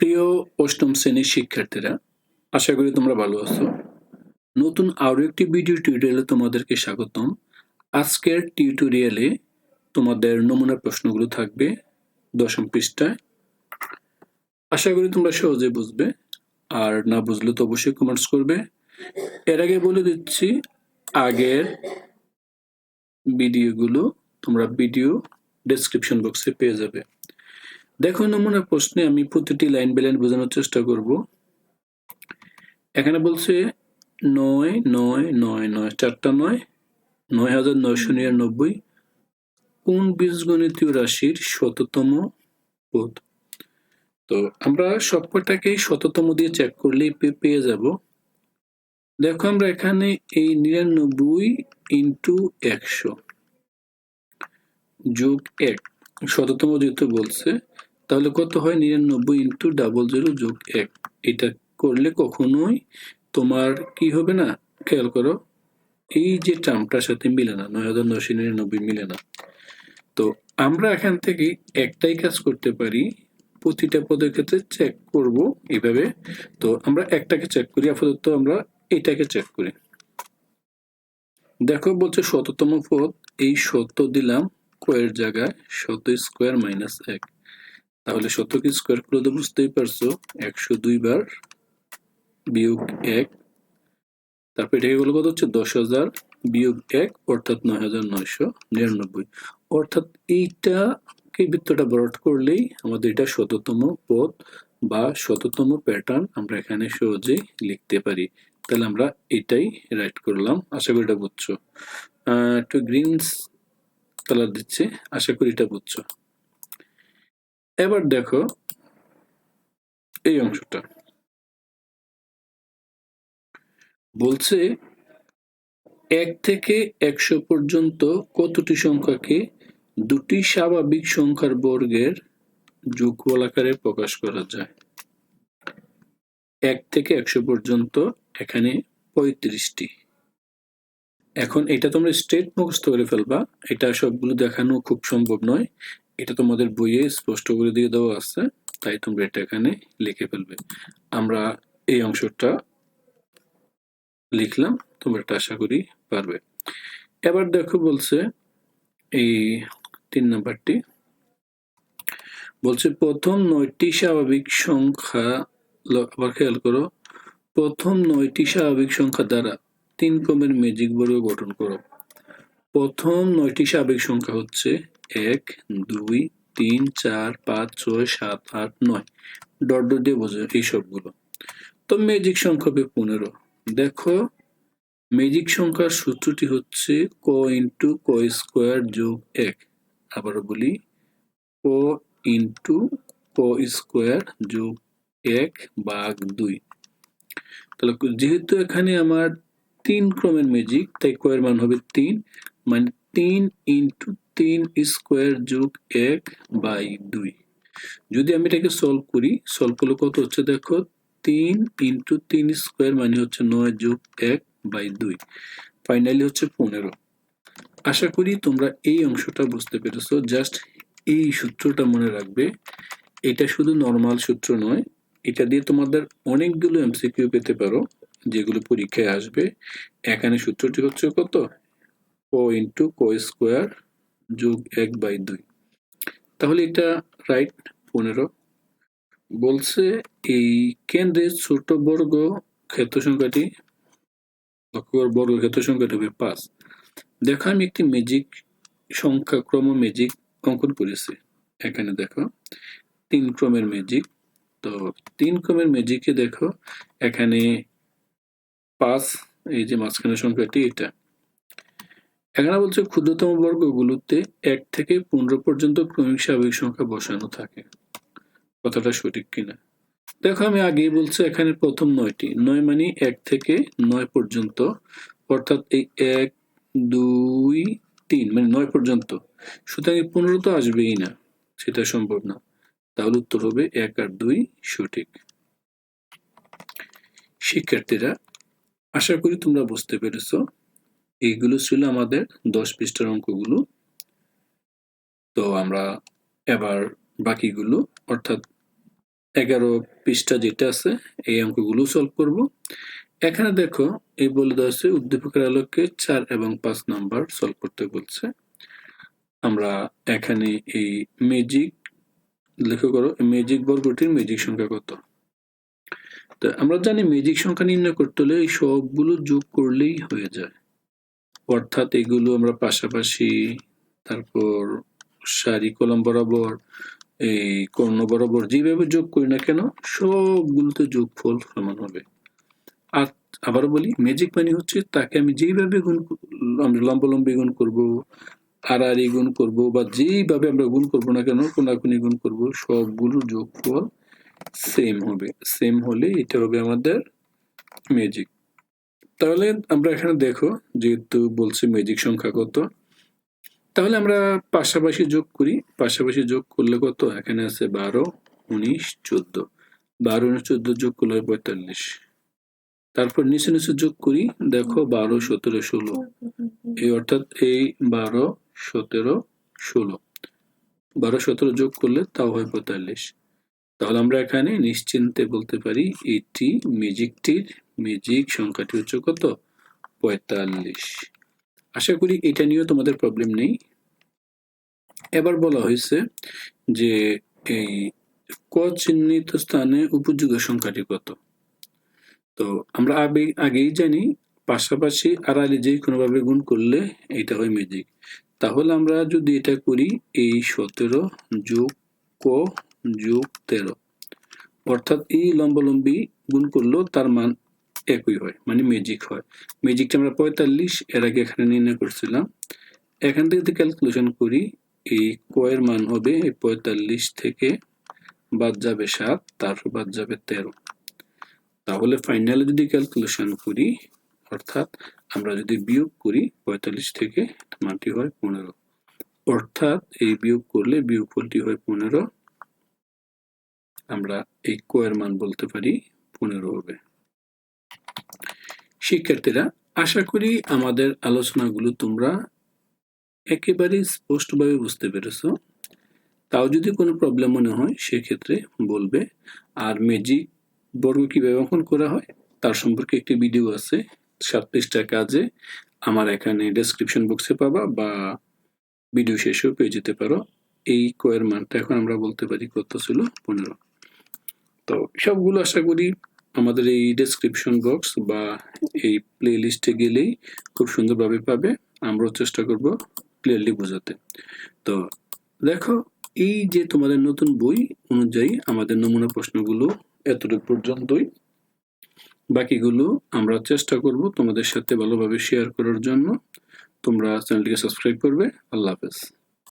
প্রিয় অষ্টম শ্রেণির শিক্ষার্থীরা, আশা করি তোমরা ভালো আছো। নতুন আরও একটি ভিডিও টিউটোরিয়ালে তোমাদেরকে স্বাগতম। আজকের টিউটোরিয়ালে তোমাদের নমুনা প্রশ্নগুলো থাকবে দশম পৃষ্ঠায়। আশা করি তোমরা সহজে বুঝবে, আর না বুঝলে তো অবশ্যই কমেন্টস করবে। এর আগে বলে দিচ্ছি, আগের ভিডিওগুলো তোমরা ভিডিও ডেসক্রিপশন বক্সে পেয়ে যাবে। দেখো নমুনা প্রশ্নে আমি প্রতিটি লাইন বাই লাইন বোঝানোর চেষ্টা করব। এখানে বলছে নয় নয় নয় নয়, চারটা নয় নয় হাজার নয়শো নিরানব্বই। কোন বীজগণিতীয় রাশির শততম পদ? তো আমরা সবকটাকেই শততম দিয়ে চেক করলেই পেয়ে যাব। দেখো আমরা এখানে এই নিরানব্বই ইন্টু একশো যোগ এক, শততম যেহেতু বলছে তাহলে কত হয়? নিরানব্বই ইন্টু ডাবল জিরো যোগ এক। এটা করলে কখনোই তোমার কি হবে না? খেয়াল করো, এই যে টার্মটার সাথে মিলে না, নয় হাজার নয়শো নিরানব্বই মিলে না। তো আমরা এখান থেকে একটাই কাজ করতে পারি, প্রতিটা পদের ক্ষেত্রে চেক করব এইভাবে তো আমরা একটাকে চেক করি, আপাতত আমরা এটাকে চেক করি। দেখো বলছে শততম পদ, এই শত দিলাম কয়ের জায়গায়, শত স্কোয়ার মাইনাস এক। তাহলে শতকে স্কোয়ার করলে তো বুঝতেই পারছ, একশো দুই বার বিয়োগ এক, তারপর এটাকে বলে কত হচ্ছে? দশ হাজার বিয়োগ এক, অর্থাৎ নয় হাজার নয়শো নিরানব্বই। অর্থাৎ এইটা এইটাকে বৃত্তটা বরট করলেই আমাদের এটা শততম পথ বা শততম প্যাটার্ন আমরা এখানে সহজেই লিখতে পারি। তাহলে আমরা এটাই রাইট করলাম, আশা করি এটা বুঝছ। একটু গ্রিনস কালার দিচ্ছে, আশা করি এটা বুঝছ। এবার দেখো এই অংশটা। বলছে এক থেকে একশো পর্যন্ত কতটি সংখ্যাকে দুটি স্বাভাবিক সংখ্যার বর্গের যোগফল আকারে প্রকাশ করা যায়? এক থেকে একশো পর্যন্ত এখানে পঁয়ত্রিশটি। এখন এটা তোমরা স্টেট মুখস্থ করে ফেলবা। এটা সবগুলো দেখানো খুব সম্ভব নয়। এটা তোমাদের বইয়ে স্পষ্ট করে দিয়ে দেওয়া আছে, তাই তোমরা এটা এখানে লিখে ফেলবে। আমরা এই অংশটা লিখলাম, তোমরা এটা আশা করি পারবে। এবার দেখো বলছে এই তিন নাম্বারটি। বলছে, প্রথম নয়টি স্বাভাবিক সংখ্যা আবার খেয়াল করো, প্রথম নয়টি স্বাভাবিক সংখ্যা দ্বারা তিন ক্রমের ম্যাজিক বর্গ গঠন করো। প্রথম নয়টি স্বাভাবিক সংখ্যা হচ্ছে এক, দুই, তিন, চার, পাঁচ, ছয়, সাত, আট, নয়। ডট ডট দিয়ে বোঝো এই সবগুলো। তো ম্যাজিক সংখ্যা হবে পনেরো। দেখো ম্যাজিক সংখ্যার সূত্রটি হচ্ছে ক ইন্টু ক স্কোয়ার যোগ এক। আবারও বলি, ক ইন্টু ক স্কোয়ার যোগ এক বাঘ দুই। তাহলে যেহেতু এখানে আমার তিন ক্রমের ম্যাজিক তাই ক এর মান হবে তিন। মানে তিন ইন্টু তিন স্কোয়ার যোগ এক বাই দুই। যদি আমি এটাকে সলভ করি সলভ করলে কত হচ্ছে দেখো? তিন ইন্টু তিন স্কোয়ার মানে হচ্ছে নয় যোগ এক বাই দুই। ফাইনালি হচ্ছে পনেরো। আশা করি তোমরা এই অংশটা বুঝতে পেরেছ। জাস্ট এই সূত্রটা মনে রাখবে। এটা শুধু নর্মাল সূত্র নয়। এটা দিয়ে তোমাদের অনেকগুলো এমসিকিউ পেতে পারো, যেগুলো পরীক্ষায় আসবে। এখানে সূত্রটি হচ্ছে কত? ও ইন্টু কো স্কোয়ার যোগ এক বাই দুই। তাহলে এটা রাইট পনেরো। বলছে এই কেন্দ্রের ছোট বর্গ ক্ষেত্র সংখ্যাটি বর্গ ক্ষেত্র সংখ্যাটি হবে পাঁচ। দেখো, আমি একটি ম্যাজিক সংখ্যা ক্রম ম্যাজিক অঙ্কন করেছি। এখানে দেখো, তিন ক্রমের ম্যাজিক তো তিন ক্রমের ম্যাজিকে দেখো, এখানে পাঁচ, এই যে মাঝখানের সংখ্যাটি এটা। এখানে বলছে ক্ষুদ্রতম বর্গগুলোতে এক থেকে পনেরো পর্যন্ত ক্রমিক স্বাভাবিক সংখ্যা বসানো থাকে। কথাটা সঠিক কিনা? দেখো, আমি আগেই বলছি এখানে প্রথম নয়টি। নয় মানে এক থেকে নয় পর্যন্ত, অর্থাৎ এই এক, দুই, তিন মানে নয় পর্যন্ত। সুতরাং পনেরো তো আসবেই না, সেটা সম্ভব না। তাহলে উত্তর হবে এক আর দুই সঠিক। শিক্ষার্থীরা, আশা করি তোমরা বুঝতে পেরেছ। এইগুলো ছিল আমাদের দশ পৃষ্ঠার অঙ্কগুলো। তো আমরা এবার বাকিগুলো, অর্থাৎ এগারো পৃষ্ঠা যেটা আছে, এই অঙ্কগুলো সলভ করব। এখানে দেখো, এই বলে দেওয়া আছে উদ্দীপকের আলোকে চার এবং পাঁচ নাম্বার সলভ করতে বলছে। আমরা এখানে এই ম্যাজিক লক্ষ্য করো ম্যাজিক বর্গটির ম্যাজিক সংখ্যা কত? তো আমরা জানি ম্যাজিক সংখ্যা নির্ণয় করতে হলে এই সবগুলো যোগ করলেই হয়ে যায়। অর্থাৎ এগুলো আমরা পাশাপাশি তারপর সারি কলম বরাবর, এই কর্ণ বরাবর যেভাবে যোগ করি না কেন, সবগুলোতে যোগফল সমান হবে। আর আবার বলি ম্যাজিক মানে হচ্ছে তাকে আমি যেইভাবে গুণ আমরা লম্বালম্বি গুণ করব আর গুণ করব, বা যেইভাবে আমরা গুণ করব না কেন, কোনাকুনি গুণ করব, সবগুলো যোগফল সেম হবে। সেম হলে এটা হবে আমাদের ম্যাজিক তাহলে আমরা এখানে দেখো, যেহেতু বলছে ম্যাজিক সংখ্যা কত, তাহলে আমরা পাশাপাশি যোগ করি। পাশাপাশি যোগ করলে কত? এখানে আছে বারো, উনিশ, চোদ্দ। বারো, উনিশ, চোদ্দ যোগ করলে হয় পঁয়তাল্লিশ। তারপর নিচে নিচে যোগ করি, দেখো বারো, সতেরো, ষোলো। এই অর্থাৎ এই বারো, সতেরো, ষোলো। বারো, সতেরো যোগ করলে তাও হয় পঁয়তাল্লিশ। তাহলে আমরা এখানে নিশ্চিন্তে বলতে পারি, এটি ম্যাজিকটির ম্যাজিক সংখ্যাটি হচ্ছে কত? পঁয়তাল্লিশ। আশা করি এটা নিয়েও তোমাদের প্রবলেম নেই। এবার বলা হয়েছে যে এই ক চিহ্নিত স্থানে উপযোগী সংখ্যাটি কত? তো আমরা আগে, আগেই জানি, পাশাপাশি আড়াআড়ি যে কোনোভাবে গুণ করলে এটা হয় ম্যাজিক তাহলে আমরা যদি এটা করি, এই সতেরো যোগ ক যোগ তেরো। অর্থাৎ এই লম্বালম্বি গুণ করলেও তার মান একই হয় মানে ম্যাজিক হয়। ম্যাজিকটা আমরা পঁয়তাল্লিশ, এর আগে এখানে নির্ণয় করছিলাম। এখান থেকে যদি ক্যালকুলেশন করি, এই কয়ের মান হবে এই পঁয়তাল্লিশ থেকে বাদ যাবে সাত, তারপর বাদ যাবে তেরো। তাহলে ফাইনালে যদি ক্যালকুলেশন করি, অর্থাৎ আমরা যদি বিয়োগ করি, পঁয়তাল্লিশ থেকে মানটি হয় পনেরো। অর্থাৎ এই বিয়োগ করলে বিয়োগফলটি হয় পনেরো। আমরা এই কয়ের মান বলতে পারি, পনেরো হবে। শিক্ষার্থীরা, আশা করি আমাদের আলোচনাগুলো তোমরা একেবারে স্পষ্টভাবে বুঝতে পেরেছ। তাও যদি কোনো প্রবলেম মনে হয়, সেক্ষেত্রে বলবে, আর ম্যাজিক বর্গ কীভাবে অঙ্কন করা হয়? তার সম্পর্কে একটি ভিডিও আছে সাত পৃষ্ঠার কাজে। আমার এখানে ডেসক্রিপশন বক্সে পাবা বা ভিডিও শেষেও পেয়ে যেতে পারো। এই কয়ের মানটা এখন আমরা বলতে পারি কত ছিল? পনেরো। তো সবগুলো আশা করি আমাদের এই ডেসক্রিপশন বক্স বা এই প্লে লিস্টে গেলেই খুব সুন্দরভাবে পাবে। আমরাও চেষ্টা করব ক্লিয়ারলি বোঝাতে। তো দেখো, এই যে তোমাদের নতুন বই অনুযায়ী আমাদের নমুনা প্রশ্নগুলো এতটুকু পর্যন্তই। বাকিগুলো আমরা চেষ্টা করব তোমাদের সাথে ভালোভাবে শেয়ার করার জন্য। তোমরা চ্যানেলটিকে সাবস্ক্রাইব করবে। আল্লাহ হাফেজ।